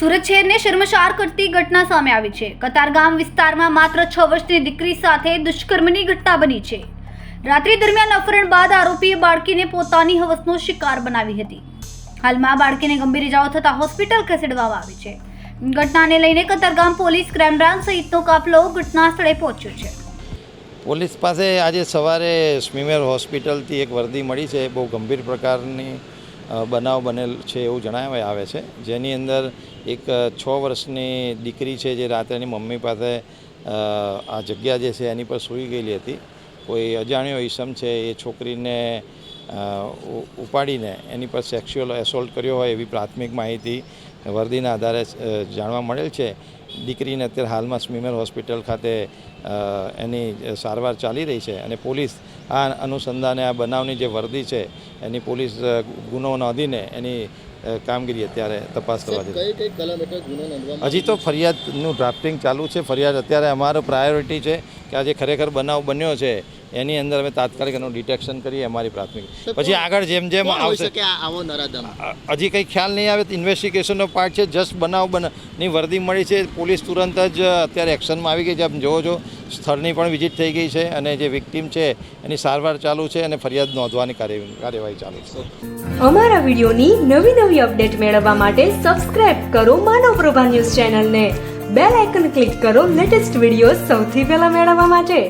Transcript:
સુરત શહેરને શર્મશાર કરતી ઘટના સામે આવી છે. કતારગામ વિસ્તારમાં માત્ર છ વર્ષની દીકરી સાથે દુષ્કર્મની ઘટના બની છે. રાત્રિ દરમિયાન અપહરણ બાદ આરોપીએ બાળકીને પોતાની હવસનો શિકાર બનાવી હતી. હાલમાં બાળકીને ગંભીર ઇજાઓ થતાં હોસ્પિટલ ખસેડવામાં આવી છે. ઘટનાને લઈને કતારગામ પોલીસ ક્રાઇમ બ્રાન્ચ સહિતનો કાફલો ઘટના સ્થળે પહોંચ્યો છે. પોલીસ પાસે આજે સવારે સ્મીમેર હોસ્પિટલથી એક વર્દી મળી છે. બહુ ગંભીર પ્રકારની બનાવ બનેલ છે એવું જણાવવામાં આવે છે. જેની અંદર એક છ વર્ષની દીકરી છે જે રાત્રે એની મમ્મી પાસે આ જગ્યા જે છે એની પર સૂઈ ગયેલી હતી. કોઈ અજાણ્યો ઈસમ છે એ છોકરીને ઉપાડીને એની પર સેક્સ્યુઅલ એસોલ્ટ કર્યો હોય એવી પ્રાથમિક માહિતી વર્દીના આધારે જાણવા મળેલ છે. દીકરીને અત્યારે હાલમાં સ્મીમેર હોસ્પિટલ ખાતે એની સારવાર ચાલી રહી છે અને પોલીસ આ અનુસંધાને આ બનાવની જે વર્દી છે એની પોલીસ ગુનો નોંધીને એની કામગીરી અત્યારે તપાસ કરવા જઈ હજી તો ફરિયાદનું ડ્રાફ્ટિંગ ચાલુ છે. ફરિયાદ અત્યારે અમારો પ્રાયોરિટી છે કે આ જે ખરેખર બનાવ બન્યો છે એની અંદર અમે તાત્કાલિક એનું ડિટેક્શન કરીએ અમારી પ્રાથમિક. પછી આગળ જેમ જેમ આવશે આવો નરાધમ? હજી કંઈ ખ્યાલ નહીં આવે ઇન્વેસ્ટિગેશનનો પાર્ટ છે જસ્ટ બનાવ બનની વર્દી મળી છે પોલીસ તુરંત જ અત્યારે એક્શનમાં આવી ગઈ છે આપ જોવો છો સ્થળની પણ વિઝિટ થઈ ગઈ છે અને જે વિક્ટીમ છે એની સારવાર ચાલુ છે અને ફરિયાદ નોંધવાની કાર્યવાહી ચાલુ છે. અમારા વિડીયોની નવી નવી અપડેટ મેળવવા માટે સબસ્ક્રાઇબ કરો માનવ પ્રભા ન્યૂઝ ચેનલને. બેલ આઇકન ક્લિક કરો લેટેસ્ટ વીડિયો સૌથી પહેલા મેળવવા માટે.